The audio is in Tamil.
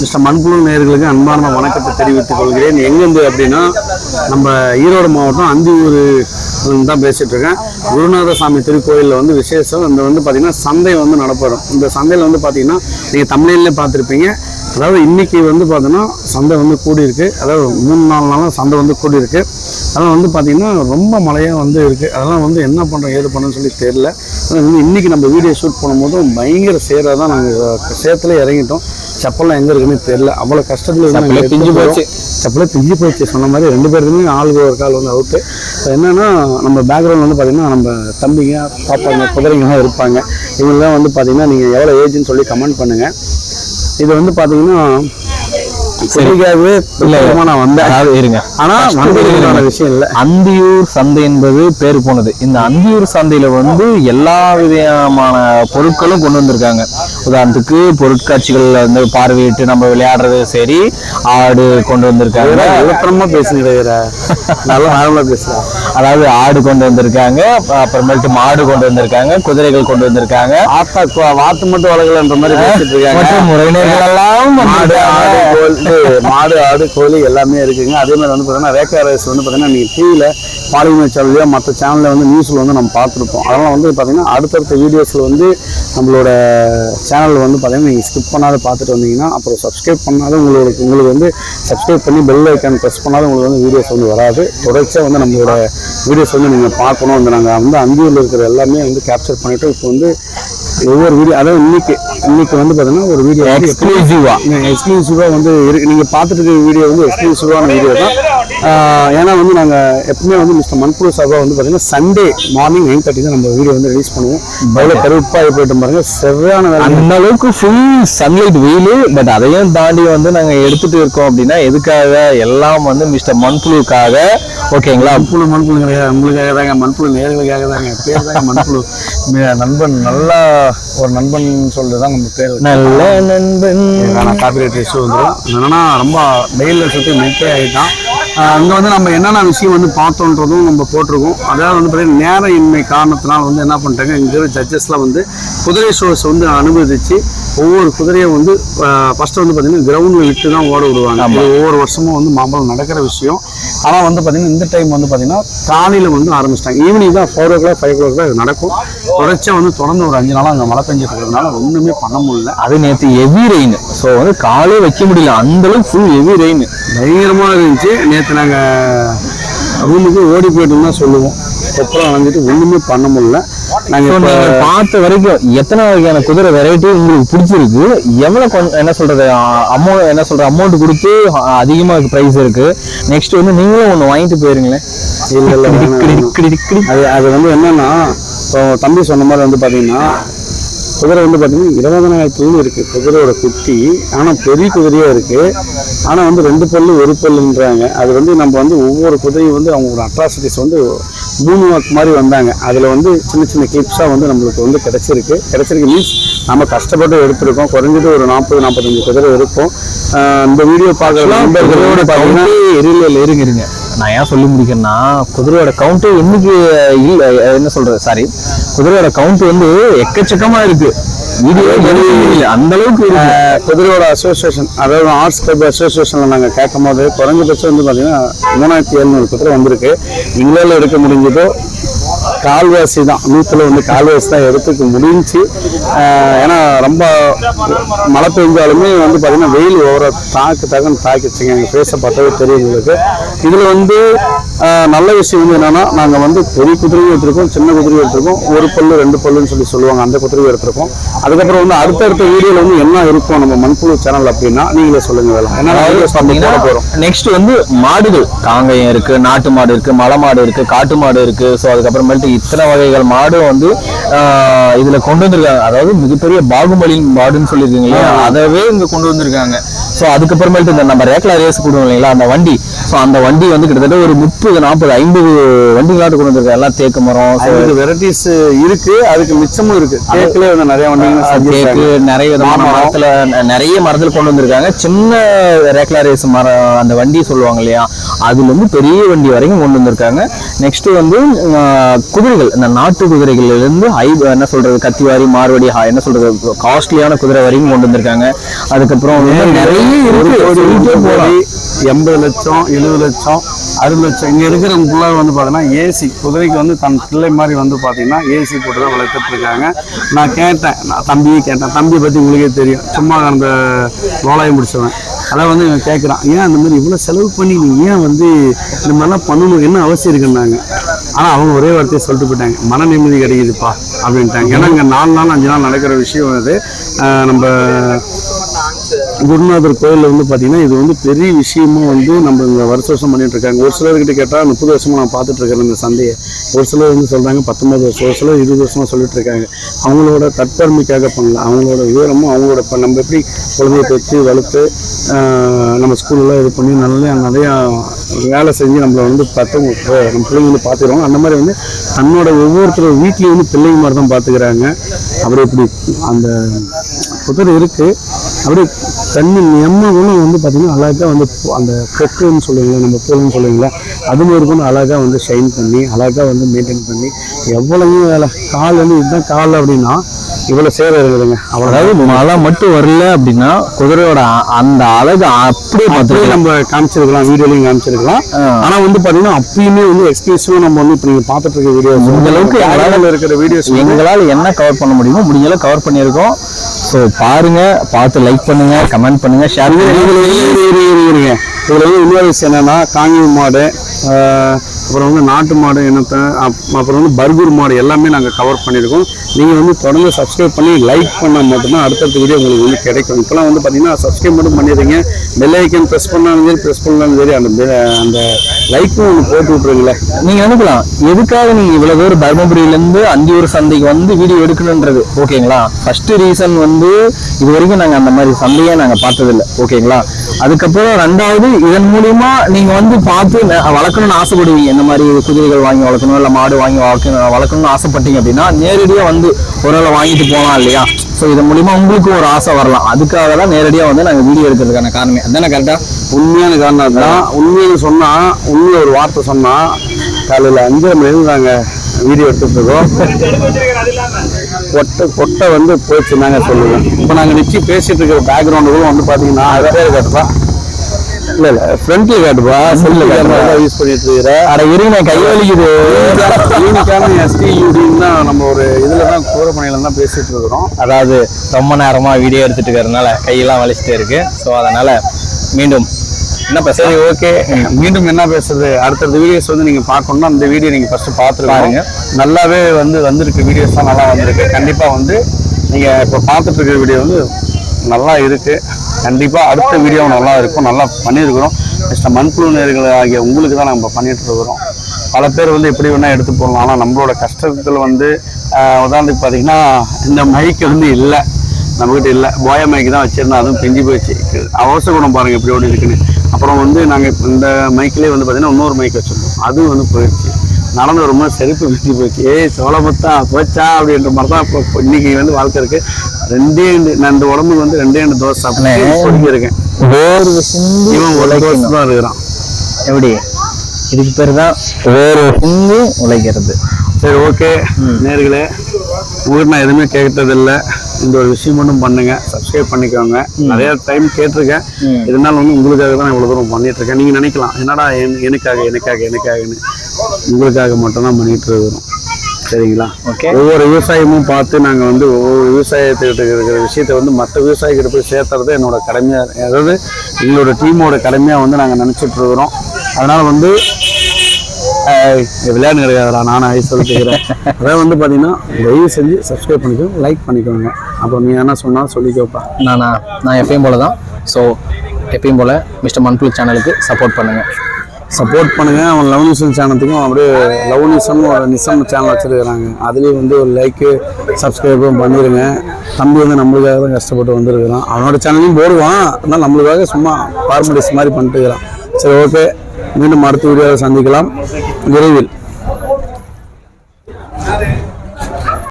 மிஸ்டர் மண்புழு நேயர்களுக்கு அன்பான வணக்கத்தை தெரிவித்துக் கொள்கிறேன். எங்கேருந்து அப்படின்னா நம்ம ஈரோடு மாவட்டம் அந்தியூர் தான் பேசிகிட்ருக்கேன் இருக்கேன். குருநாத சாமி திருக்கோயிலில் வந்து விசேஷம். இந்த வந்து பார்த்திங்கன்னா சந்தை வந்து நடப்படும். இந்த சந்தையில் வந்து பார்த்திங்கன்னா நீங்கள் தமிழ்லேயே பார்த்துருப்பீங்க. அதாவது இன்றைக்கி வந்து பார்த்தீங்கன்னா சந்தை வந்து கூடியிருக்கு. அதாவது மூணு நாலு நாளாக சந்தை வந்து கூடி அதெல்லாம் வந்து பார்த்தீங்கன்னா ரொம்ப மழையாக வந்து இருக்குது அதெல்லாம் வந்து என்ன பண்ணுறோம் ஏது பண்ணுறோன்னு சொல்லி தெரியல. ஆனால் வந்து இன்றைக்கி நம்ம வீடியோ ஷூட் பண்ணும்போது பயங்கர சேராக தான் நாங்கள் சேத்துல இறங்கிட்டோம். செப்பல்லாம் எங்கே இருக்குன்னு தெரியல. அவ்வளோ கஷ்டத்தில் பிஞ்சு போச்சு. செப்பலே பிஞ்சு போச்சு. சொன்ன மாதிரி ரெண்டு பேருக்குமே ஆளுக்கு ஒரு கால் வந்து அவுட்டு என்னன்னா நம்ம பேக்ரவுண்ட் வந்து பார்த்தீங்கன்னா நம்ம தம்பிங்க பாப்பாங்க குதிரைங்கலாம் இருப்பாங்க. இவங்கெல்லாம் வந்து பார்த்தீங்கன்னா நீங்கள் எவ்வளோ ஏஜ்னு சொல்லி கமெண்ட் பண்ணுங்கள் இது வந்து பார்த்தீங்கன்னா சரிக்காகவே நான் வந்தேன். அதாவது இருங்க. ஆனா வந்ததுக்கான விஷயம் இல்லை. அந்தியூர் சந்தை என்பது பேர் போனது. இந்த அந்தியூர் சந்தையில வந்து எல்லா விதமான பொருட்களும் கொண்டு வந்திருக்காங்க. உதாரணத்துக்கு பொருட்காட்சிகள் வந்து பார்வையிட்டு நம்ம விளையாடுறது சரி ஆடு கொண்டு வந்திருக்காங்க. விழுப்புரமா பேசுகிறேன் நல்லா நார்மலா பேசுறேன் அதாவது ஆடு கொண்டு வந்திருக்காங்க அப்புறமேட்டு மாடு கொண்டு வந்திருக்காங்க குதிரைகள் கொண்டு வந்திருக்காங்க. ஆத்தா வாத்து மட்டும் வளர்க்கலன்ற மாதிரி பேசிட்டு இருக்காங்க. உறவினர்கள் எல்லாம் மாடு ஆடு. கோழி மாடு ஆடு கோழி எல்லாமே இருக்குங்க. அதே மாதிரி வந்து பார்த்தீங்கன்னா ரேக்கா ரைஸ் வந்து பார்த்தீங்கன்னா நீங்கள் டிவியில் பாலிமர் சேனல்லையோ மற்ற சேனலில் வந்து நியூஸில் வந்து நம்ம பார்த்துருப்போம். அதெல்லாம் வந்து பார்த்தீங்கன்னா அடுத்தடுத்த வீடியோஸில் வந்து நம்மளோட சேனல் வந்து பார்த்தீங்கன்னா நீங்கள் ஸ்கிப் பண்ணாத பார்த்துட்டு வந்தீங்கன்னா அப்புறம் சப்ஸ்கிரைப் பண்ணாத உங்களுக்கு உங்களுக்கு வந்து சப்ஸ்கிரைப் பண்ணி பெல் ஐக்கான் ப்ரெஸ் பண்ணாத உங்களுக்கு வந்து வீடியோஸ் வந்து வராது. தொடர்ச்சியாக வந்து நம்மளோட வீடியோஸ் வந்து நீங்கள் பார்க்கணும் வந்து நாங்கள் வந்து அந்தியூரில் இருக்கிற எல்லாமே வந்து கேப்சர் பண்ணிவிட்டு இப்போ வந்து ஒவ்வொரு வீடியோ அதாவது இன்னைக்கு இன்னைக்கு வந்து பார்த்தீங்கன்னா ஒரு வீடியோ வந்து எக்ஸ்க்ளூசிவா எக்ஸ்க்ளூசிவாக வந்து இருக்கு. நீங்கள் பார்த்துட்டு இருக்கிற வீடியோ வந்து எக்ஸ்க்ளூசிவான வீடியோ தான். ஏன்னா வந்து நாங்கள் எப்பவுமே வந்து மிஸ்டர் மன்பூர் சார்பாக வந்து பார்த்தீங்கன்னா சண்டே மார்னிங் நைன் தேர்ட்டி தான் நம்ம வீடியோ வந்து ரிலீஸ் பண்ணுவோம். அவ்வளோ கருப்பாக போயிட்டு பாருங்க. செவ்வான வேலை. அந்த அளவுக்கு ஃபுல் சன்லைட் வெயில் பட் அதையும் தாண்டி வந்து நாங்க எடுத்துட்டு இருக்கோம் அப்படின்னா எதுக்காக? எல்லாம் வந்து மிஸ்டர் மண்புழுக்காக ஓகேங்களா? மண்புழு மண்புழு கிடையாது உங்களுக்காக தாங்க. மண்புழு நேர்களுக்காக தாங்க. பேர் தாங்க மண்புழு நண்பன் நல்லா ஒரு நண்பன் சொல்லிட்டு தான் நம்ம பேர். நல்ல நண்பன். காப்பிரைட் இஷ்யூ வந்துடும் என்னன்னா ரொம்ப வெயிலில் சுற்றி மெட்டே ஆகிட்டான். அங்கே வந்து நம்ம என்னென்ன விஷயம் வந்து பார்த்தோன்றதும் நம்ம போட்டிருக்கோம். அதாவது வந்து பார்த்தீங்கன்னா நேர இன்மை காரணத்தினால வந்து என்ன பண்ணிட்டாங்க இங்கே இருக்கிற ஜட்ஜஸ்லாம் வந்து குதிரை ஷோஸ் வந்து அனுமதிச்சு ஒவ்வொரு குதிரையும் வந்து ஃபஸ்ட்டு வந்து பார்த்தீங்கன்னா கிரவுண்டில் விட்டு தான் ஓட விடுவாங்க. ஒவ்வொரு வருஷமும் வந்து மாம்பழம் நடக்கிற விஷயம். ஆனால் வந்து பார்த்தீங்கன்னா இந்த டைம் வந்து பார்த்தீங்கன்னா காலையில் வந்து ஆரம்பிச்சிட்டாங்க. ஈவினிங் தான் four o'clock five o'clock நடக்கும். தொடர்ச்சியாக வந்து தொடர்ந்து ஒரு அஞ்சு நாளாக அங்கே மழை பெஞ்சிட்டு இருக்கிறதுனால ஒன்றுமே பண்ண முடியல. அது நேத்து ஹெவி ரெயின் ஸோ வந்து காலே வைக்க முடியல. அந்த அளவுக்கு ஃபுல் ஹெவி ரெயின் பயங்கரமாக இருந்துச்சு. நேற்று நாங்கள் ரூமுக்கு ஓடி போயிட்டோம்னா சொல்லுவோம். அப்புறம் வந்துட்டு ஒன்றுமே பண்ண முடியல. நாங்கள் பார்த்த வரைக்கும் எத்தனை வகையான குதிரை வெரைட்டி உங்களுக்கு பிடிச்சிருக்கு? எவ்வளவு கொஞ்சம் என்ன சொல்றது அமௌண்ட் என்ன சொல்ற அமௌண்ட் கொடுத்து அஹ், அதிகமா பிரைஸ் இருக்கு. நெக்ஸ்ட் வந்து நீங்களும் ஒண்ணு வாங்கிட்டு போயிருங்களேன். இல்லை. அது அது வந்து என்னன்னா இப்போ தம்பி சொன்ன மாதிரி வந்து பார்த்தீங்கன்னா குதிரை வந்து பார்த்தீங்கன்னா இருபதனாயிரத்துலேருந்து இருக்குது குதிரையோட குட்டி. ஆனால் பெரிய குதிரையாக இருக்குது ஆனால் வந்து ரெண்டு பல்லு ஒரு பல்லுன்றாங்க. அது வந்து நம்ம வந்து ஒவ்வொரு குதிரையும் வந்து அவங்க ஒரு அட்ராசிட்டிஸ் வந்து மூணு வாக்கு மாதிரி வந்தாங்க. அதில் வந்து சின்ன சின்ன கிளிப்ஸாக வந்து நம்மளுக்கு வந்து கிடைச்சிருக்கு. கிடைச்சிருக்கு மீன்ஸ் நம்ம கஷ்டப்பட்டு எடுத்திருக்கோம். குறைஞ்சது ஒரு நாற்பது நாற்பத்தஞ்சு குதிரை இருக்கும். இந்த வீடியோ பார்க்குற நண்பர்களோட பார்த்தீங்கன்னா இருங்க இருங்க. நான் ஏன் சொல்லி முடிக்கிறேன்னா குதிரையோட கவுண்ட் இன்னைக்கு இல்ல என்ன சொல்றது சாரி குதிரையோட கவுண்ட் வந்து எக்கச்சக்கமா இருக்கு. வீடியோ முடியல அந்த அளவுக்கு குதிரையோட அசோசியேஷன் அதாவது ஆர்ட்ஸ் கிளப் அசோசியேஷனில் நாங்கள் கேட்கும் போது குறைஞ்சபட்சம் வந்து பார்த்தீங்கன்னா மூணாயிரத்தி எழுநூறு குதிரை வந்திருக்கு. எங்களால் எடுக்க முடிஞ்சதோ கால்வாசி தான். நூற்றில் வந்து கால்வாசி தான் எடுத்துக்க முடிஞ்சுச்சு ஆஹ் ஏன்னா ரொம்ப மழை பெஞ்சாலுமே வந்து பார்த்தீங்கன்னா வெயில் ஓவர தாக்கு தாக்குன்னு தாக்கிச்சுங்க எங்கள் ஃபேஸை பார்த்தாவே தெரியும் உங்களுக்கு. இதில் வந்து நல்ல விஷயம் வந்து என்னன்னா நாங்கள் வந்து பெரிய குதிரையும் எடுத்திருக்கோம் சின்ன குதிரையும் எடுத்திருக்கோம். ஒரு பல்லு ரெண்டு பல்லுன்னு சொல்லி சொல்லுவாங்க அந்த குதிரையும் எடுத்திருக்கோம். அதுக்கப்புறம் வந்து அடுத்தடுத்த வீடியோவில் வந்து என்ன இருக்கும் நம்ம மண்புழு சேனல் அப்படின்னா நீங்களே சொல்லுங்க வேலை. ஏன்னா போகிறோம் நெக்ஸ்ட் வந்து மாடுகள். காங்கயம் இருக்கு நாட்டு மாடு இருக்கு மலை மாடு இருக்கு காட்டு மாடு இருக்கு. ஸோ அதுக்கப்புறமேட்டு இத்தனை வகைகள் மாடும் வந்து இதுல கொண்டு வந்திருக்காங்க. அதாவது மிகப்பெரிய பாகுபலி மாடுன்னு சொல்லியிருக்கீங்க இல்லையா? அதவே இங்க கொண்டு வந்திருக்காங்க. ஸோ அதுக்கப்புறமேட்டு இந்த நம்ம ரேக்லா ரேஸ் போடுவோம் இல்லைங்களா அந்த வண்டி. ஸோ அந்த வண்டி வந்து கிட்டத்தட்ட ஒரு முப்பது நாற்பது ஐம்பது வண்டிகளாட்டு கொண்டு வந்திருக்காங்க. எல்லாம் தேக்கு மரம் அதுக்கு வெரைட்டிஸ் இருக்கு. அதுக்கு மிச்சமும் இருக்கு. தேக்கிலே வந்து நிறைய வண்டிகள் தேக்கு நிறைய விதமான. மரத்துல நிறைய மரத்துல கொண்டு வந்திருக்காங்க. சின்ன ரேக்லா ரேஸ் மரம் அந்த வண்டி சொல்லுவாங்க இல்லையா அதுல இருந்து பெரிய வண்டி வரைக்கும் கொண்டு வந்திருக்காங்க. நெக்ஸ்ட் வந்து குதிரைகள். இந்த நாட்டு குதிரைகள்ல இருந்து ஹை என்ன சொல்றது கத்திவாரி மார்வடி என்ன சொல்றது காஸ்ட்லியான குதிரை வரைக்கும் கொண்டு வந்திருக்காங்க. அதுக்கப்புறம் வந்து நிறைய ஒரு இருக்கு எண்பது லட்சம் எழுபது லட்சம் அறுபது லட்சம். இங்க இருக்கிறவங்க ஃபுல்லாக வந்து பார்த்தீங்கன்னா ஏசி குதிரைக்கு வந்து தன் பிள்ளை மாதிரி வந்து பார்த்தீங்கன்னா ஏசி போட்டு தான் வளர்த்துட்டு இருக்காங்க. நான் கேட்டேன் நான் தம்பியை கேட்டேன். தம்பியை பற்றி உங்களுக்கே தெரியும். சும்மா அந்த லோலாயம் முடிச்சவன். அதான் வந்து இவன் கேட்குறான் ஏன் அந்த மாதிரி இவ்வளோ செலவு பண்ணி நீ ஏன் வந்து இந்த மாதிரிலாம் பண்ணணும்? என்ன அவசியம் இருக்குன்னாங்க. ஆனால் அவங்க ஒரே வார்த்தையை சொல்லிட்டு போயிட்டாங்க. மன நிம்மதி கிடைக்குதுப்பா அப்படின்ட்டாங்க. ஏன்னா இங்கே நாலு நாள் அஞ்சு நாள் நடக்கிற விஷயம் அது. நம்ம குருநாதர் கோயிலில் வந்து பார்த்தீங்கன்னா இது வந்து பெரிய விஷயமா வந்து நம்ம இந்த வருஷ வருஷம் பண்ணிட்டு இருக்காங்க. ஒரு சிலர்கிட்ட கேட்டால் முப்பது வருஷமாக நான் பார்த்துட்ருக்கிறேன் இந்த சந்தையை. ஒரு சிலர் வந்து சொல்கிறாங்க பத்தொன்பது வருஷம் ஒரு சிலர் இருபது வருஷமாக சொல்லிட்டு இருக்காங்க. அவங்களோட தற்பெருமைக்காக பண்ணல. அவங்களோட விவரமும் அவங்களோட இப்போ நம்ம எப்படி குழந்தைய பெற்று வளர்த்து நம்ம ஸ்கூலில் இது பண்ணி நல்லா நிறையா வேலை செஞ்சு நம்மளை வந்து பார்த்தவங்க நம்ம பிள்ளைங்க வந்து பார்த்துக்கிறோம் அந்த மாதிரி வந்து தன்னோட ஒவ்வொருத்தர் வீட்லேயும் வந்து பிள்ளைங்க மாதிரி தான் பார்த்துக்கிறாங்க அப்படி இப்படி அந்த புத்தர் இருக்குது அப்படியே தண்ணி எம்மகளும் வந்து பார்த்தீங்கன்னா அழகாக வந்து அந்த கொக்குன்னு சொல்லுவீங்களா நம்ம பூலன்னு சொல்லுவீங்களா அது மாதிரி கூட அழகாக வந்து ஷைன் பண்ணி அழகாக வந்து மெயின்டைன் பண்ணி எவ்வளவு வேலை. கால் வந்து இதுதான் கால் அப்படின்னா இவ்வளோ சேர இருக்குதுங்க. அதாவது மழை மட்டும் வரல அப்படின்னா குதிரையோட அந்த அழகு அப்படியே பார்த்துருக்கலாம் நம்ம காமிச்சிருக்கலாம் வீடியோலையும் காமிச்சிருக்கலாம். ஆ. ஆனா வந்து பாத்தீங்கன்னா அப்பயுமே வந்து எக்ஸ்க்ளூசிவா நம்ம வந்து இப்போ நீங்க பார்த்துட்டு இருக்க வீடியோஸ் இந்த அளவுக்கு அளவுக்கு இருக்கிற வீடியோஸ் எங்களால் என்ன கவர் பண்ண முடியுமோ முடிஞ்ச அளவு கவர் பண்ணியிருக்கோம். ஸோ பாருங்க பார்த்து லைக் பண்ணுங்க கமெண்ட் பண்ணுங்க ஷேர் பண்ணுங்க. இருங்க. இதுல வந்து இன்னொரு விஷயம் என்னன்னா காங்கி மாடு அப்புறம் வந்து நாட்டு மாடு இனத்தை அப்புறம் வந்து பர்கூர் மாடு எல்லாமே நாங்கள் கவர் பண்ணியிருக்கோம். நீங்கள் வந்து தொடர்ந்து சப்ஸ்கிரைப் பண்ணி லைக் பண்ணால் மட்டும்தான் அடுத்தடுத்த வீடியோ உங்களுக்கு வந்து கிடைக்கும். இப்போலாம் வந்து பார்த்தீங்கன்னா சப்ஸ்கிரைப் மட்டும் பண்ணிடுறீங்க. பெல் ஐக்கன் ப்ரெஸ் பண்ணாலும் சரி ப்ரெஸ் பண்ணாலும் சரி அந்த அந்த லைக்கும் ஒன்று போட்டு விட்ருங்களேன் நீங்கள் அனுப்பலாம். எதுக்காக நீங்கள் இவ்வளோ தூரம் தருமபுரியிலேருந்து அந்தியூர் சந்தைக்கு வந்து வீடியோ எடுக்கணுன்றது ஓகேங்களா? ஃபஸ்ட்டு ரீசன் வந்து இது வரைக்கும் நாங்கள் அந்த மாதிரி சந்தையே நாங்கள் பார்த்ததில்ல ஓகேங்களா? அதுக்கப்புறம் ரெண்டாவது இதன் மூலியமா நீங்கள் வந்து பார்த்து வளர்க்கணும்னு ஆசைப்படுவீங்க. இந்த மாதிரி குதிரைகள் வாங்கி வளர்க்கணும் இல்ல மாடு வாங்கி வளர்க்கணும் வளர்க்கணும்னு ஆசைப்பட்டீங்க அப்படின்னா நேரடியா வந்து ஒரு வேளை வாங்கிட்டு போகலாம் இல்லையா? ஸோ இதன் மூலியமா உங்களுக்கு ஒரு ஆசை வரலாம். அதுக்காக தான் நேரடியா வந்து நாங்க வீடியோ எடுக்கிறதுக்கான காரணமே. அதானே கரெக்டா உண்மையான காரணம் தான் உண்மையை சொன்னா உண்மையை ஒரு வார்த்தை சொன்னா காலையில அஞ்சரை மணிக்கு நாங்க வீடியோ எடுத்துட்டு இருக்கோம். கொட்டை கொட்டை வந்து போச்சு நாங்க சொல்லுவோம் இப்போ நாங்க நிச்சயம் பேசிட்டு இருக்கிற பேக்ரவுண்டுகளும் வந்து பாத்தீங்கன்னா அது பேர் காட்டுப்பா இல்ல இல்ல. ஃப்ரண்ட்ல காட்டுப்பா. செல்ல கேமரா யூஸ் பண்ணிட்டு இருக்கிற அட இருங்க நான் கை வலிக்குது. யூனிக்கான எஸ்டியூடின்னு தான் நம்ம ஒரு இதுல தான் கூரப்பணியில தான் பேசிட்டு இருக்கிறோம் அதாவது ரொம்ப நேரமா வீடியோ எடுத்துட்டு இருக்கிறதுனால கையெல்லாம் வலிச்சுட்டே இருக்கு. ஸோ அதனால மீண்டும் என்ன சரி ஓகே மீண்டும் என்ன பேசுறது? அடுத்தடுத்த வீடியோஸ் வந்து நீங்க பார்க்கணும்னா அந்த வீடியோ நீங்க ஃபர்ஸ்ட் பார்த்துருங்க பாருங்க. நல்லாவே வந்து வந்திருக்கு வீடியோஸ் தான் நல்லா வந்திருக்கு. கண்டிப்பா வந்து நீங்க இப்போ பார்த்துட்டு இருக்கிற வீடியோ வந்து நல்லா இருக்கு. கண்டிப்பா அடுத்த வீடியோ நல்லா இருக்கும். நல்லா பண்ணியிருக்கிறோம் மிஸ்டர் மண்புழு நேர்கள் ஆகிய உங்களுக்கு தான் நம்ம பண்ணிட்டு இருக்கிறோம். பல பேர் வந்து எப்படி வேணா எடுத்து போடலாம். ஆனால் நம்மளோட கஷ்டத்தில் வந்து உதாரணத்துக்கு பார்த்தீங்கன்னா இந்த மைக் வந்து இல்லை. நம்மகிட்ட இல்லை. போயா மைக் தான் வச்சிருந்தோம் அதுவும் பிஞ்சு போச்சு அவசர குணம் பாருங்க எப்படி ஓடி இருக்குன்னு அப்புறம் வந்து நாங்கள் இந்த மைக்கிலே வந்து பார்த்தீங்கன்னா இன்னொரு மைக் வச்சிருந்தோம். அதுவும் வந்து போயிடுச்சு. நடந்து வரும்போது செருப்பு பிஞ்சு போச்சு. ஏய் சோளமத்தா போச்சா? அப்படின்ற மாதிரி தான் இப்போ இன்னைக்கு வந்து வாழ்க்கை இருக்கு. ரெண்டே ரெண்டு நான் இந்த உடம்புக்கு வந்து ரெண்டே ரெண்டு தோசை சாப்பிட்டு இருக்கேன் சிந்து இவன் ஒரு தோசை தான் இருக்கிறான் எப்படி? இதுக்கு பேர் தான் வேறு சிந்து உழைக்கிறது. சரி ஓகே. நேர்களே உங்கள்கிட்ட நான் எதுவுமே கேட்டதில்ல. இந்த ஒரு விஷயம் மட்டும் பண்ணுங்க. சப்ஸ்கிரைப் பண்ணிக்கோங்க. நிறைய டைம் கேட்டிருக்கேன். ம். இதனால வந்து உங்களுக்காக தான் இவ்வளோ தூரம் பண்ணிட்டு இருக்கேன். நீங்க நினைக்கலாம் என்னடா என்- எனக்காக எனக்காக எனக்காகன்னு. உங்களுக்காக மட்டும்தான் பண்ணிட்டு இருக்கிறோம். சரிங்களா? ஓகே ஒவ்வொரு விவசாயமும் பார்த்து நாங்க வந்து ஒவ்வொரு விவசாயத்துக்கிட்ட இருக்கிற விஷயத்த வந்து மற்ற விவசாயிகிட்ட போய் சேர்த்துறது என்னோட கடமையா அதாவது எங்களோட டீமோட கடமையா வந்து நாங்க நினைச்சிட்டு இருக்கிறோம். அதனால வந்து விளையாடு கிடையாதுடா நானும் ஐ சொல்லிட்டுக்கிறேன் அதான் வந்து பார்த்தீங்கன்னா தயவு செஞ்சு சப்ஸ்கிரைப் பண்ணிக்கோங்க லைக் பண்ணிக்கோங்க. அப்புறம் நீ என்ன சொன்னாலும் சொல்லிக்கோப்பா. நானா நான் எப்பயும் போல தான் ஸோ எப்பயும் போல மிஸ்டர் மண்புல் சேனலுக்கு சப்போர்ட் பண்ணுங்க. சப்போர்ட் பண்ணுங்க. அவன் லவ் லவ்னிசம் சேனலுக்கும் அப்படியே லவ் லவ்னிசம் ஒரு நிசம் சேனல் வச்சிருக்கிறாங்க. அதுலேயும் வந்து ஒரு லைக்கு சப்ஸ்கிரைபும் பண்ணிடுங்க தம்பி வந்து நம்மளுக்காக தான் கஷ்டப்பட்டு வந்திருக்கிறான். அவனோட சேனலையும் போடுவான். ஆனால் நம்மளுக்காக சும்மா ஃபார்மலிஸ் மாதிரி பண்ணிட்டு இருக்கிறான். சரி ஓகே மீண்டும் அடுத்த வீடியோவை சந்திக்கலாம். விரைவில்.